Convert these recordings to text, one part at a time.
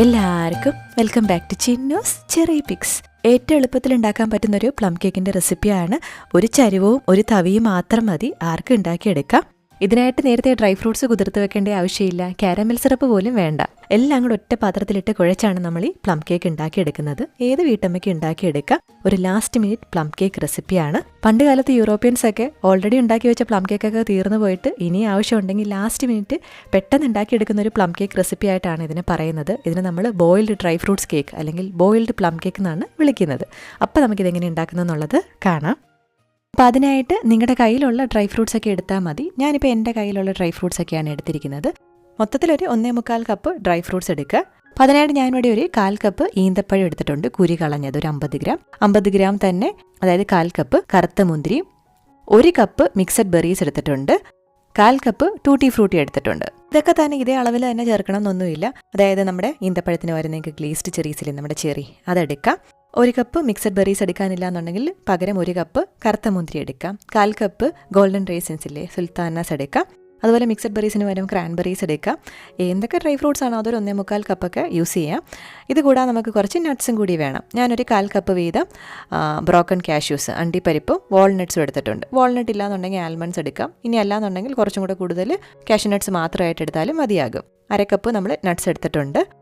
എല്ലാവർക്കും welcome back to Chinnu's cherry picks ഏറ്റവും എളുപ്പത്തിൽ ഉണ്ടാക്കാൻ പറ്റുന്ന ഒരു പ്ലം കേക്കിന്റെ റെസിപ്പിയാണ് ഒരു ചരുവവും ഒരു തവിയും മാത്രം മതി. ആർക്കും ഉണ്ടാക്കിയെടുക്കാം. ഇതിനായിട്ട് നേരത്തെ ഡ്രൈ ഫ്രൂട്ട്സ് കുതിർത്ത് വെക്കേണ്ട ആവശ്യമില്ല. കാരമൽ സിറപ്പ് പോലും വേണ്ട. എല്ലാം കൂടെ ഒറ്റ പാത്രത്തിലിട്ട് കുഴച്ചാണ് നമ്മൾ ഈ പ്ലം കേക്ക് ഉണ്ടാക്കിയെടുക്കുന്നത്. ഏത് വീട്ടമ്മയ്ക്ക് ഉണ്ടാക്കിയെടുക്കാം? ഒരു ലാസ്റ്റ് മിനിറ്റ് പ്ലം കേക്ക് റെസിപ്പിയാണ് പണ്ട് കാലത്ത് യൂറോപ്യൻസ് ഒക്കെ ഓൾറെഡി ഉണ്ടാക്കി വെച്ച പ്ലം കേക്കൊക്കെ തീർന്നു പോയിട്ട് ഇനി ആവശ്യമുണ്ടെങ്കിൽ ലാസ്റ്റ് മിനിറ്റ് പെട്ടെന്ന് ഉണ്ടാക്കിയെടുക്കുന്ന ഒരു പ്ലം കേക്ക് റെസിപ്പി ആയിട്ടാണ് ഇതിനെ പറയുന്നത്. ഇതിന് നമ്മൾ ബോയിൽഡ് ഡ്രൈ ഫ്രൂട്ട്സ് കേക്ക് അല്ലെങ്കിൽ ബോയിൽഡ് പ്ലം കേക്ക് എന്നാണ് വിളിക്കുന്നത്. അപ്പോൾ നമുക്കിതെങ്ങനെ ഉണ്ടാക്കുന്നതെന്നുള്ളത് കാണാം. അപ്പോൾ അതിനായിട്ട് നിങ്ങളുടെ കയ്യിലുള്ള ഡ്രൈ ഫ്രൂട്ട്സ് ഒക്കെ എടുത്താൽ മതി. ഞാനിപ്പോൾ എന്റെ കയ്യിലുള്ള ഡ്രൈ ഫ്രൂട്ട്സ് ഒക്കെയാണ് എടുത്തിരിക്കുന്നത്. മൊത്തത്തിലൊരു ഒന്നേ മുക്കാൽ കപ്പ് ഡ്രൈ ഫ്രൂട്ട്സ് എടുക്കുക അപ്പോൾ അതിനായിട്ട് ഞാനിവിടെ ഒരു കാൽ കപ്പ് ഈന്തപ്പഴം എടുത്തിട്ടുണ്ട് കുരി കളഞ്ഞത് ഒരു അമ്പത് ഗ്രാം. അമ്പത് ഗ്രാം തന്നെ അതായത് കാൽ കപ്പ് കറുത്ത മുന്തിരിയും ഒരു കപ്പ് മിക്സഡ് ബെറീസ് എടുത്തിട്ടുണ്ട് കാൽ കപ്പ് ടൂട്ടി ഫ്രൂട്ടി എടുത്തിട്ടുണ്ട്. ഇതൊക്കെ തന്നെ ഇതേ അളവിൽ തന്നെ ചേർക്കണം എന്നൊന്നുമില്ല അതായത് നമ്മുടെ ഈന്തപ്പഴത്തിന് വരുന്ന ഗ്ലീസ്ഡ് ചെറീസിൽ നമ്മുടെ ചെറി അതെടുക്കാം. ഒരു കപ്പ് മിക്സഡ് ബെറീസ് എടുക്കാനില്ല എന്നുണ്ടെങ്കിൽ പകരം ഒരു കപ്പ് കറുത്ത മുന്തിരി എടുക്കാം. കാൽ കപ്പ് ഗോൾഡൻ റേസിൻസ് ഇല്ലേ സുൽത്താനാസ് എടുക്കാം. അതുപോലെ മിക്സഡ് ബെറീസിന് പകരം ക്രാൻബെറീസ് എടുക്കാം. എന്തൊക്കെ ഡ്രൈ ഫ്രൂട്ട്സ് ആണോ അതൊരു ഒന്നേ മുക്കാൽ കപ്പൊക്കെ യൂസ് ചെയ്യാം. ഇത് കൂടാതെ നമുക്ക് കുറച്ച് നട്ട്സും കൂടി വേണം. ഞാനൊരു കാൽ കപ്പ് വീതം ബ്രോക്കൺ കാഷ്യൂസ് അണ്ടിപ്പരിപ്പും വാൾനട്ട്സും എടുത്തിട്ടുണ്ട്. വാൾനട്ട് ഇല്ലാന്നുണ്ടെങ്കിൽ ആൽമണ്ട്സ് എടുക്കാം. ഇനി അല്ലാന്നുണ്ടെങ്കിൽ കുറച്ചും കൂടെ കൂടുതൽ കാഷ്യൂ നട്ട്സ് മാത്രമായിട്ട് എടുത്താലും മതിയാകും. അര കപ്പ് നമ്മൾ നട്ട്സ് എടുത്തിട്ടുണ്ട്.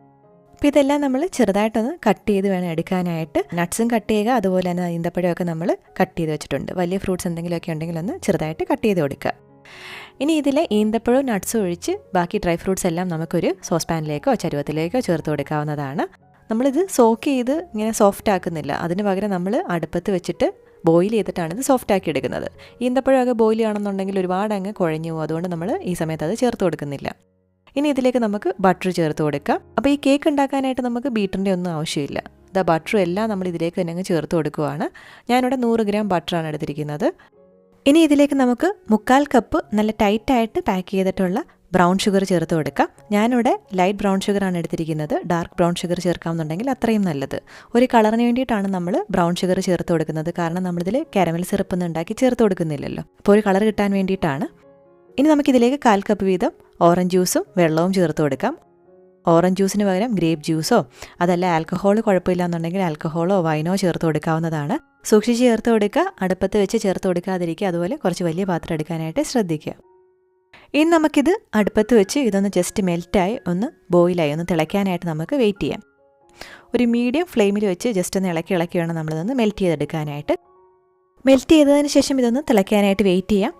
അപ്പോൾ ഇതെല്ലാം നമ്മൾ ചെറുതായിട്ടൊന്ന് കട്ട് ചെയ്ത് വേണം എടുക്കാനായിട്ട്. നട്ട്സും കട്ട് ചെയ്യുക അതുപോലെ തന്നെ ഈന്തപ്പഴമൊക്കെ നമ്മൾ കട്ട് ചെയ്ത് വെച്ചിട്ടുണ്ട്. വലിയ ഫ്രൂട്ട്സ് എന്തെങ്കിലുമൊക്കെ ഉണ്ടെങ്കിൽ ഒന്ന് ചെറുതായിട്ട് കട്ട് ചെയ്ത് കൊടുക്കുക. ഇനി ഇതിലെ ഈന്തപ്പഴവും നട്ട്സും ഒഴിച്ച് ബാക്കി ഡ്രൈ ഫ്രൂട്ട്സ് എല്ലാം നമുക്കൊരു സോസ് പാനിലേക്കോ ചരുവത്തിലേക്കോ ചേർത്ത് കൊടുക്കാവുന്നതാണ്. നമ്മളിത് സോക്ക് ചെയ്ത് ഇങ്ങനെ സോഫ്റ്റ് ആക്കുന്നില്ല. അതിന് പകരം നമ്മൾ അടുപ്പത്ത് വെച്ചിട്ട് ബോയിൽ ചെയ്തിട്ടാണ് ഇത് സോഫ്റ്റ് ആക്കി എടുക്കുന്നത്. ഈന്തപ്പഴമൊക്കെ ബോയിൽ ചെയ്യണമെന്നുണ്ടെങ്കിൽ ഒരുപാട് അങ്ങ് കുഴഞ്ഞു പോകും. അതുകൊണ്ട് നമ്മൾ ഈ സമയത്ത് അത് ചേർത്ത് കൊടുക്കുന്നില്ല. ഇനി ഇതിലേക്ക് നമുക്ക് ബട്ടർ ചേർത്ത് കൊടുക്കാം. അപ്പോൾ ഈ കേക്ക് ഉണ്ടാക്കാനായിട്ട് നമുക്ക് ബീറ്ററിന്റെ ഒന്നും ആവശ്യമില്ല. ദ ബട്ടറും എല്ലാം നമ്മൾ ഇതിലേക്ക് തന്നെ ചേർത്ത് കൊടുക്കുവാണ്. ഞാനിവിടെ നൂറ് ഗ്രാം ബട്ടറാണ് എടുത്തിരിക്കുന്നത്. ഇനി ഇതിലേക്ക് നമുക്ക് മുക്കാൽ കപ്പ് നല്ല ടൈറ്റായിട്ട് പാക്ക് ചെയ്തിട്ടുള്ള ബ്രൗൺ ഷുഗർ ചേർത്ത് കൊടുക്കാം. ഞാനിവിടെ ലൈറ്റ് ബ്രൗൺ ഷുഗറാണ് എടുത്തിരിക്കുന്നത്. ഡാർക്ക് ബ്രൗൺ ഷുഗർ ചേർക്കാമെന്നുണ്ടെങ്കിൽ അത്രയും നല്ലത്. ഒരു കളറിന് വേണ്ടിയിട്ടാണ് നമ്മൾ ബ്രൗൺ ഷുഗർ ചേർത്ത് കൊടുക്കുന്നത്. കാരണം നമ്മളിതിൽ കാരമൽ സിറപ്പ് ഒന്നും ഉണ്ടാക്കി ചേർത്ത് കൊടുക്കുന്നില്ലല്ലോ. അപ്പോൾ ഒരു കളർ കിട്ടാൻ വേണ്ടിയിട്ടാണ്. ഇനി നമുക്കിതിലേക്ക് കാൽ കപ്പ് വീതം ഓറഞ്ച് ജ്യൂസും വെള്ളവും ചേർത്ത് കൊടുക്കാം. ഓറഞ്ച് ജ്യൂസിന് പകരം ഗ്രേപ്പ് ജ്യൂസോ അതല്ല ആൽക്കഹോൾ കുഴപ്പമില്ല എന്നുണ്ടെങ്കിൽ ആൽക്കഹോളോ വൈനോ ചേർത്ത് കൊടുക്കാവുന്നതാണ്. സൂക്ഷിച്ച് ചേർത്ത് കൊടുക്കുക അടുപ്പത്ത് വെച്ച് ചേർത്ത് കൊടുക്കാതിരിക്കുക അതുപോലെ കുറച്ച് വലിയ പാത്രം എടുക്കാനായിട്ട് ശ്രദ്ധിക്കുക. ഇനി നമുക്കിത് അടുപ്പത്ത് വെച്ച് ഇതൊന്ന് ജസ്റ്റ് മെൽറ്റായി ഒന്ന് ബോയിലായി ഒന്ന് തിളയ്ക്കാനായിട്ട് നമുക്ക് വെയിറ്റ് ചെയ്യാം. ഒരു മീഡിയം ഫ്ലെയിമിൽ വെച്ച് ജസ്റ്റ് ഒന്ന് ഇളക്കി ഇളക്കി വേണം നമ്മളിതൊന്ന് മെൽറ്റ് ചെയ്തെടുക്കാനായിട്ട്. മെൽറ്റ് ചെയ്തതിന് ശേഷം ഇതൊന്ന് തിളയ്ക്കാനായിട്ട് വെയിറ്റ് ചെയ്യാം.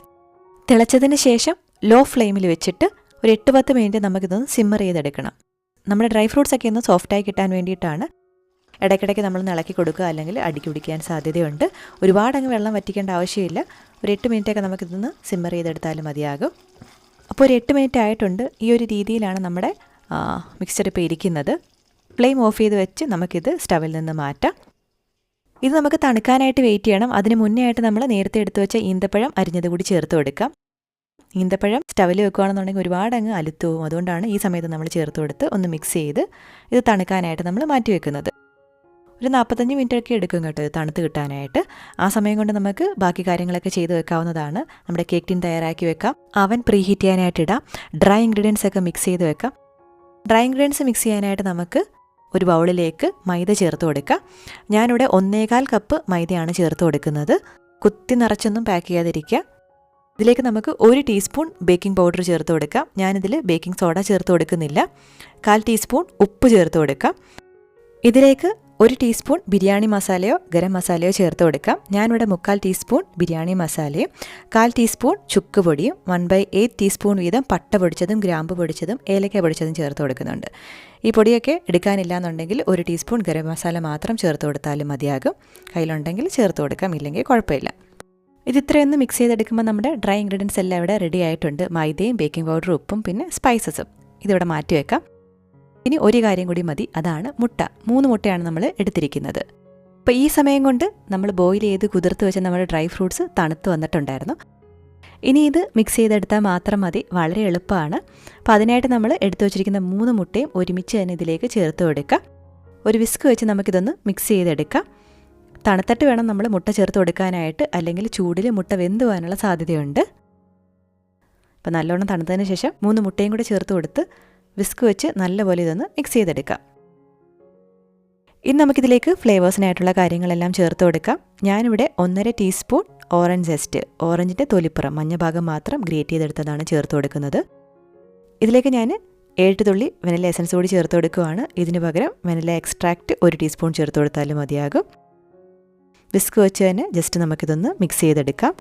തിളച്ചതിന് ശേഷം ലോ ഫ്ലെയിമിൽ വെച്ചിട്ട് ഒരു എട്ട് പത്ത് മിനിറ്റ് നമുക്കിതൊന്ന് സിമ്മർ ചെയ്തെടുക്കണം. നമ്മുടെ ഡ്രൈ ഫ്രൂട്ട്സ് ഒക്കെ ഒന്ന് സോഫ്റ്റായി കിട്ടാൻ വേണ്ടിയിട്ടാണ്. ഇടയ്ക്കിടയ്ക്ക് നമ്മൾ ഇളക്കി കൊടുക്കുക അല്ലെങ്കിൽ അടിക്കി പിടിക്കാൻ സാധ്യതയുണ്ട്. ഒരുപാട് അങ്ങ് വെള്ളം വറ്റിക്കേണ്ട ആവശ്യമില്ല. ഒരു എട്ട് മിനിറ്റൊക്കെ നമുക്കിതൊന്ന് സിമ്മർ ചെയ്തെടുത്താലും മതിയാകും. അപ്പോൾ ഒരു എട്ട് മിനിറ്റ് ആയിട്ടുണ്ട്. ഈ ഒരു രീതിയിലാണ് നമ്മുടെ മിക്സ്ചർ ഇപ്പോൾ ഇരിക്കുന്നത്. ഫ്ലെയിം ഓഫ് ചെയ്ത് വെച്ച് നമുക്കിത് സ്റ്റവിൽ നിന്ന് മാറ്റാം. ഇത് നമുക്ക് തണുക്കാനായിട്ട് വെയിറ്റ് ചെയ്യണം. അതിന് മുന്നേ ആയിട്ട് നമ്മൾ നേരത്തെ എടുത്തു വെച്ച ഈന്തപ്പഴം അരിഞ്ഞത് കൂടി ചേർത്ത് കൊടുക്കാം. ഈന്തപ്പഴം സ്റ്റവിൽ വെക്കുകയാണെന്നുണ്ടെങ്കിൽ ഒരുപാട് അങ്ങ് അലുത്തു പോകും അതുകൊണ്ടാണ് ഈ സമയത്ത് നമ്മൾ ചേർത്ത് കൊടുത്ത് ഒന്ന് മിക്സ് ചെയ്ത് ഇത് തണുക്കാനായിട്ട് നമ്മൾ മാറ്റി വെക്കുന്നത്. ഒരു നാൽപ്പത്തഞ്ച് മിനിറ്റ് ഒക്കെ എടുക്കും കേട്ടോ ഇത് തണുത്ത് കിട്ടാനായിട്ട്. ആ സമയം കൊണ്ട് നമുക്ക് ബാക്കി കാര്യങ്ങളൊക്കെ ചെയ്ത് വെക്കാവുന്നതാണ്. നമ്മുടെ കേക്ക് ടിൻ തയ്യാറാക്കി വെക്കാം. അവൻ പ്രീ ഹീറ്റ് ചെയ്യാനായിട്ട് ഇടാം. ഡ്രൈ ഇൻഗ്രീഡിയൻസ് ഒക്കെ മിക്സ് ചെയ്ത് വെക്കാം. ഡ്രൈ ഇൻഗ്രീഡിയൻസ് മിക്സ് ചെയ്യാനായിട്ട് നമുക്ക് ഒരു ബൗളിലേക്ക് മൈദ ചേർത്ത് കൊടുക്കാം. ഞാനിവിടെ ഒന്നേകാൽ കപ്പ് മൈദയാണ് ചേർത്ത് കൊടുക്കുന്നത്. കുത്തി നിറച്ചൊന്നും പാക്ക് ചെയ്യാതിരിക്കുക. ഇതിലേക്ക് നമുക്ക് ഒരു ടീസ്പൂൺ ബേക്കിംഗ് പൗഡർ ചേർത്ത് കൊടുക്കാം. ഞാനിതിൽ ബേക്കിംഗ് സോഡ ചേർത്ത് കൊടുക്കുന്നില്ല. കാൽ ടീസ്പൂൺ ഉപ്പ് ചേർത്ത് കൊടുക്കാം. ഇതിലേക്ക് ഒരു ടീസ്പൂൺ ബിരിയാണി മസാലയോ ഗരം മസാലയോ ചേർത്ത് കൊടുക്കാം. ഞാനിവിടെ മുക്കാൽ ടീസ്പൂൺ ബിരിയാണി മസാലയും കാൽ ടീസ്പൂൺ ചുക്ക് പൊടിയും വൺ ബൈ എയ്റ്റ് ടീസ്പൂൺ വീതം പട്ട പൊടിച്ചതും ഗ്രാമ്പ് പൊടിച്ചതും ഏലക്ക പൊടിച്ചതും ചേർത്ത് കൊടുക്കുന്നുണ്ട്. ഈ പൊടിയൊക്കെ എടുക്കാനില്ല എന്നുണ്ടെങ്കിൽ ഒരു ടീസ്പൂൺ ഗരം മസാല മാത്രം ചേർത്ത് കൊടുത്താലും മതിയാകും. കയ്യിലുണ്ടെങ്കിൽ ചേർത്ത് കൊടുക്കാം ഇല്ലെങ്കിൽ കുഴപ്പമില്ല. ഇത് ഇത്രയൊന്ന് മിക്സ് ചെയ്തെടുക്കുമ്പോൾ നമ്മുടെ ഡ്രൈ ഇൻഗ്രീഡിയൻസ് എല്ലാം ഇവിടെ റെഡി ആയിട്ടുണ്ട്. മൈദയും ബേക്കിംഗ് പൗഡറും ഉപ്പും പിന്നെ സ്പൈസസും ഇതിവിടെ മാറ്റി വെക്കാം. ഇനി ഒരു കാര്യം കൂടി മതി. അതാണ് മുട്ട. മൂന്ന് മുട്ടയാണ് നമ്മൾ എടുത്തിരിക്കുന്നത്. അപ്പോൾ ഈ സമയം കൊണ്ട് നമ്മൾ ബോയിൽ ചെയ്ത് കുതിർത്ത് വെച്ച നമ്മുടെ ഡ്രൈ ഫ്രൂട്ട്സ് തണുത്ത് വന്നിട്ടുണ്ടായിരുന്നു. ഇനി ഇത് മിക്സ് ചെയ്തെടുത്താൽ മാത്രം മതി. വളരെ എളുപ്പമാണ്. അപ്പോൾ അതിനായിട്ട് നമ്മൾ എടുത്തു വച്ചിരിക്കുന്ന മൂന്ന് മുട്ടയും ഒരുമിച്ച് തന്നെ ഇതിലേക്ക് ചേർത്ത് കൊടുക്കുക ഒരു വിസ്ക് വെച്ച് നമുക്കിതൊന്ന് മിക്സ് ചെയ്തെടുക്കാം. തണുത്തിട്ട് വേണം നമ്മൾ മുട്ട ചേർത്ത് കൊടുക്കാനായിട്ട് അല്ലെങ്കിൽ ചൂടിൽ മുട്ട വെന്ത് പോകാനുള്ള സാധ്യതയുണ്ട്. അപ്പോൾ നല്ലോണം തണുത്തതിന് ശേഷം മൂന്ന് മുട്ടയും കൂടി ചേർത്ത് കൊടുത്ത് വിസ്ക് വെച്ച് നല്ലപോലെ ഇതൊന്ന് മിക്സ് ചെയ്തെടുക്കാം. ഇനി നമുക്കിതിലേക്ക് ഫ്ലേവേഴ്സിനായിട്ടുള്ള കാര്യങ്ങളെല്ലാം ചേർത്ത് കൊടുക്കാം. ഞാനിവിടെ ഒന്നര ടീസ്പൂൺ ഓറഞ്ച് ജെസ്റ്റ് ഓറഞ്ചിന്റെ തൊലിപ്പുറം മഞ്ഞ ഭാഗം മാത്രം ഗ്രേറ്റ് ചെയ്തെടുത്തതാണ് ചേർത്ത് കൊടുക്കുന്നത്. ഇതിലേക്ക് ഞാൻ ഏഴ് തുള്ളി വെനില എസൻസ് കൂടി ചേർത്ത് കൊടുക്കുകയാണ് ഇതിന് പകരം വെനില എക്സ്ട്രാക്റ്റ് ഒരു ടീസ്പൂൺ ചേർത്ത് കൊടുത്താലും മതിയാകും. വിസ്ക് വെച്ച് തന്നെ ജസ്റ്റ് നമുക്കിതൊന്ന് മിക്സ് ചെയ്തെടുക്കാം.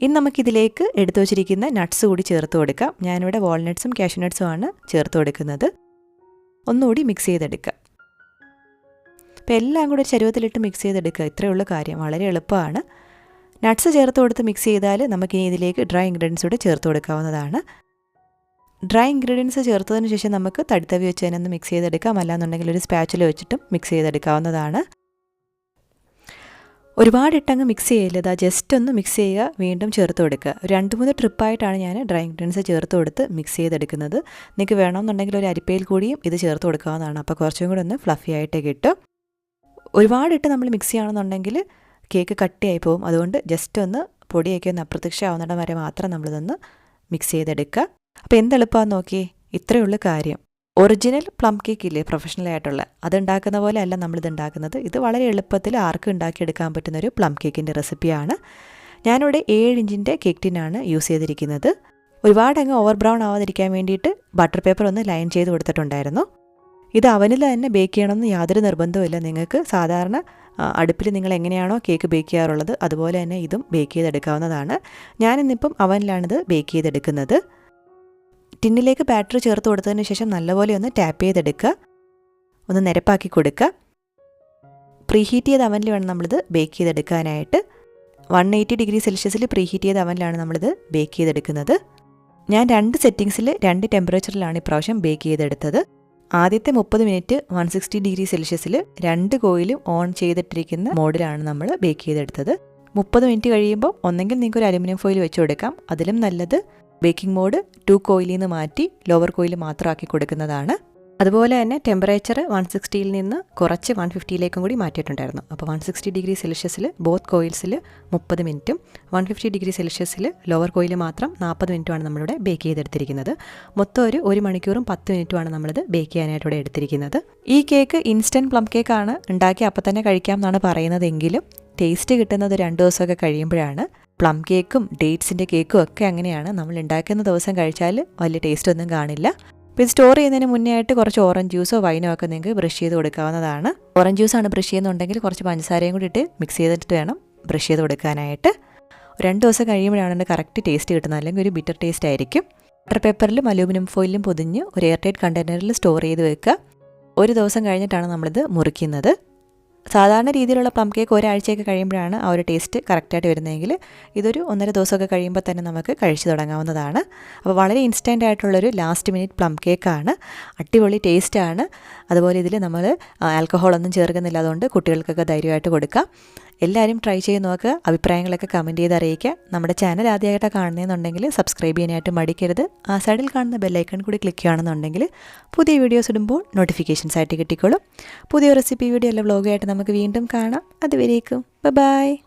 ഇനി നമുക്കിതിലേക്ക് എടുത്തു വച്ചിരിക്കുന്ന നട്ട്സ് കൂടി ചേർത്ത് കൊടുക്കാം. ഞാനിവിടെ വാൾനട്ട്സും കാഷ്യൂനട്ട്സും ആണ് ചേർത്ത് കൊടുക്കുന്നത്. ഒന്നുകൂടി മിക്സ് ചെയ്തെടുക്കാം. അപ്പോൾ എല്ലാം കൂടി ചരുവത്തിലിട്ട് മിക്സ് ചെയ്തെടുക്കുക. ഇത്രയേ ഉള്ളൂ കാര്യം. വളരെ എളുപ്പമാണ്. നട്ട്സ് ചേർത്ത് കൊടുത്ത് മിക്സ് ചെയ്താൽ നമുക്കിനി ഇതിലേക്ക് ഡ്രൈ ഇൻഗ്രീഡിയൻസ് കൂടെ ചേർത്ത് കൊടുക്കാവുന്നതാണ്. ഡ്രൈ ഇൻഗ്രീഡിയൻസ് ചേർത്തതിന് ശേഷം നമുക്ക് തടിത്തവി വെച്ച് തന്നെ ഒന്ന് മിക്സ് ചെയ്തെടുക്കാം. അല്ലാന്നുണ്ടെങ്കിൽ ഒരു സ്പാച്ചിൽ വെച്ചിട്ടും മിക്സ് ചെയ്തെടുക്കാവുന്നതാണ്. ഒരുപാട് ഇട്ടങ്ങ് മിക്സ് ചെയ്യില്ല ഇതാ ജസ്റ്റ് ഒന്ന് മിക്സ് ചെയ്യുക വീണ്ടും ചേർത്ത് കൊടുക്കുക. രണ്ട് മൂന്ന് ട്രിപ്പായിട്ടാണ് ഞാൻ ഡ്രൈ ഇൻഗ്രീഡിയൻസ് ചേർത്ത് കൊടുത്ത് മിക്സ് ചെയ്തെടുക്കുന്നത്. നിങ്ങൾക്ക് വേണമെന്നുണ്ടെങ്കിൽ ഒരു അരിപ്പയിൽ കൂടിയും ഇത് ചേർത്ത് കൊടുക്കാവുന്നതാണ് അപ്പോൾ കുറച്ചും കൂടി ഒന്ന് ഫ്ലഫി ആയിട്ട് കിട്ടും. ഒരുപാടിട്ട് നമ്മൾ മിക്സ് ചെയ്യണമെന്നുണ്ടെങ്കിൽ കേക്ക് കട്ടിയായി പോകും. അതുകൊണ്ട് ജസ്റ്റ് ഒന്ന് പൊടിയൊക്കെ ഒന്ന് അപ്രത്യക്ഷമാവുന്നിടം വരെ മാത്രം നമ്മളിതൊന്ന് മിക്സ് ചെയ്തെടുക്കുക. അപ്പോൾ എന്തെളുപ്പമാണെന്ന് നോക്കി ഇത്രയുള്ള കാര്യം. ഒറിജിനൽ പ്ലം കേക്ക് ഇല്ലേ പ്രൊഫഷണൽ ആയിട്ടുള്ള? അത് ഉണ്ടാക്കുന്ന പോലെ അല്ല നമ്മളിത് ഉണ്ടാക്കുന്നത് ഇത് വളരെ എളുപ്പത്തിൽ ആർക്കും ഉണ്ടാക്കിയെടുക്കാൻ പറ്റുന്ന ഒരു പ്ലം കേക്കിന്റെ റെസിപ്പിയാണ്. ഞാനിവിടെ ഏഴ് ഇഞ്ചിന്റെ കേക്ക് ടിന്നാണ് യൂസ് ചെയ്തിരിക്കുന്നത്. ഒരുപാട് അങ്ങ് ഓവർ ബ്രൗൺ ആവാതിരിക്കാൻ വേണ്ടിയിട്ട് ബട്ടർ പേപ്പർ ഒന്ന് ലൈൻ ചെയ്ത് കൊടുത്തിട്ടുണ്ടായിരുന്നു. ഇത് അവനിൽ തന്നെ ബേക്ക് ചെയ്യണമെന്ന് യാതൊരു നിർബന്ധവുമില്ല നിങ്ങൾക്ക് സാധാരണ അടുപ്പിൽ നിങ്ങൾ എങ്ങനെയാണോ കേക്ക് ബേക്ക് ചെയ്യാറുള്ളത് അതുപോലെ തന്നെ ഇതും ബേക്ക് ചെയ്തെടുക്കാവുന്നതാണ്. ഞാനിന്നിപ്പം അവനിലാണിത് ബേക്ക് ചെയ്തെടുക്കുന്നത്. ടിന്നിലേക്ക് ബാറ്ററി ചേർത്ത് കൊടുത്തതിന് ശേഷം നല്ലപോലെ ഒന്ന് ടാപ്പ് ചെയ്തെടുക്കുക. ഒന്ന് നിരപ്പാക്കി കൊടുക്കുക. പ്രീഹീറ്റ് ചെയ്ത അവനിൽ വേണം നമ്മളിത് ബേക്ക് ചെയ്തെടുക്കാനായിട്ട്. വൺ എയ്റ്റി ഡിഗ്രി സെൽഷ്യസിൽ പ്രീഹീറ്റ് ചെയ്ത അവനിലാണ് നമ്മളിത് ബേക്ക് ചെയ്തെടുക്കുന്നത്. ഞാൻ രണ്ട് സെറ്റിങ്സിൽ രണ്ട് ടെമ്പറേച്ചറിലാണ് ഇപ്രാവശ്യം ബേക്ക് ചെയ്തെടുത്തത്. ആദ്യത്തെ മുപ്പത് മിനിറ്റ് വൺ സിക്സ്റ്റി ഡിഗ്രി സെൽഷ്യസിൽ രണ്ട് കോയിലും ഓൺ ചെയ്തിട്ടിരിക്കുന്ന മോഡിലാണ് നമ്മൾ ബേക്ക് ചെയ്തെടുത്തത്. മുപ്പത് മിനിറ്റ് കഴിയുമ്പോൾ ഒന്നെങ്കിൽ നിങ്ങൾക്ക് ഒരു അലുമിനിയം ഫോയിൽ വെച്ച് കൊടുക്കാം. അതിലും നല്ലത് ബേക്കിംഗ് മോഡ് ടു കോയിലിൽ നിന്ന് മാറ്റി ലോവർ കോയിൽ മാത്രമാക്കി കൊടുക്കുന്നതാണ്. അതുപോലെ തന്നെ ടെമ്പറേച്ചർ വൺ സിക്സ്റ്റിയിൽ നിന്ന് കുറച്ച് വൺ ഫിഫ്റ്റിയിലേക്കും കൂടി മാറ്റിയിട്ടുണ്ടായിരുന്നു. അപ്പോൾ വൺ സിക്സ്റ്റി ഡിഗ്രി സെൽഷ്യസിൽ ബോത്ത് കോയിൽസിൽ മുപ്പത് മിനിറ്റും വൺ ഫിഫ്റ്റി ഡിഗ്രി സെൽഷ്യസിൽ ലോവർ കോയിൽ മാത്രം നാൽപ്പത് മിനിറ്റുമാണ് നമ്മളിവിടെ ബേക്ക് ചെയ്തെടുത്തിരിക്കുന്നത്. മൊത്തം ഒരു ഒരു മണിക്കൂറും പത്ത് മിനിറ്റുമാണ് നമ്മളിത് ബേക്ക് ചെയ്യാനായിട്ട് ഇവിടെ എടുത്തിരിക്കുന്നത്. ഈ കേക്ക് ഇൻസ്റ്റന്റ് പ്ലം കേക്കാണ് ഉണ്ടാക്കി അപ്പം തന്നെ കഴിക്കാം എന്നാണ് പറയുന്നതെങ്കിലും ടേസ്റ്റ് കിട്ടുന്നത് രണ്ട് ദിവസമൊക്കെ കഴിയുമ്പോഴാണ്. പ്ലം കേക്കും ഡേറ്റ്സിന്റെ കേക്കും ഒക്കെ അങ്ങനെയാണ് നമ്മൾ ഉണ്ടാക്കുന്ന ദിവസം കഴിച്ചാൽ വലിയ ടേസ്റ്റ് ഒന്നും കാണില്ല. അപ്പോൾ ഇത് സ്റ്റോർ ചെയ്യുന്നതിന് മുന്നേ ആയിട്ട് കുറച്ച് ഓറഞ്ച് ജ്യൂസോ വൈനോ ഒക്കെ നിങ്ങൾക്ക് ബ്രഷ് ചെയ്ത് കൊടുക്കാവുന്നതാണ്. ഓറഞ്ച് ജ്യൂസാണ് ബ്രഷ് ചെയ്യുന്നുണ്ടെങ്കിൽ കുറച്ച് പഞ്ചസാരയും കൂടി ഇട്ട് മിക്സ് ചെയ്തിട്ട് വേണം ബ്രഷ് ചെയ്ത് കൊടുക്കാനായിട്ട്. രണ്ട് ദിവസം കഴിയുമ്പോഴാണ് അതിന്റെ കറക്റ്റ് ടേസ്റ്റ് കിട്ടുന്നത്. അല്ലെങ്കിൽ ഒരു ബിറ്റർ ടേസ്റ്റ് ആയിരിക്കും. ബട്ടർ പേപ്പറിലും അലൂമിനിയം ഫോയിലും പൊതിഞ്ഞ് ഒരു എയർ ടൈറ്റ് കണ്ടെയ്നറിൽ സ്റ്റോർ ചെയ്ത് വെക്കുക. ഒരു ദിവസം കഴിഞ്ഞിട്ടാണ് നമ്മളിത് മുറിക്കുന്നത്. സാധാരണ രീതിയിലുള്ള പ്ലം കേക്ക് ഒരാഴ്ചയൊക്കെ കഴിയുമ്പോഴാണ് ആ ഒരു ടേസ്റ്റ് കറക്റ്റായിട്ട് വരുന്നതെങ്കിൽ ഇതൊരു ഒന്നര ദിവസമൊക്കെ കഴിയുമ്പോൾ തന്നെ നമുക്ക് കഴിച്ചു തുടങ്ങാവുന്നതാണ്. അപ്പോൾ വളരെ ഇൻസ്റ്റന്റ് ആയിട്ടുള്ളൊരു ലാസ്റ്റ് മിനിറ്റ് പ്ലം കേക്കാണ് അടിപൊളി ടേസ്റ്റാണ് അതുപോലെ ഇതിൽ നമ്മൾ ആൽക്കഹോളൊന്നും ചേർക്കുന്നില്ല അതുകൊണ്ട് കുട്ടികൾക്കൊക്കെ ധൈര്യമായിട്ട് കൊടുക്കാം. എല്ലാവരും ട്രൈ ചെയ്ത് നോക്കുക. അഭിപ്രായങ്ങളൊക്കെ കമന്റ് ചെയ്ത് അറിയിക്കുക. നമ്മുടെ ചാനൽ ആദ്യമായിട്ടാണ് കാണുന്നതെന്നുണ്ടെങ്കിൽ സബ്സ്ക്രൈബ് ചെയ്യാനായിട്ട് മടിക്കരുത്. ആ സൈഡിൽ കാണുന്ന ബെല്ലൈക്കൺ കൂടി ക്ലിക്ക് ചെയ്യുകയാണെന്നുണ്ടെങ്കിൽ പുതിയ വീഡിയോസ് ഇടുമ്പോൾ നോട്ടിഫിക്കേഷൻസ് ആയിട്ട് കിട്ടിക്കോളും. പുതിയ റെസിപ്പി വീഡിയോ അല്ല വ്ളോഗായിട്ട് നമുക്ക് വീണ്ടും കാണാം. അതുവരേക്കും. ബൈ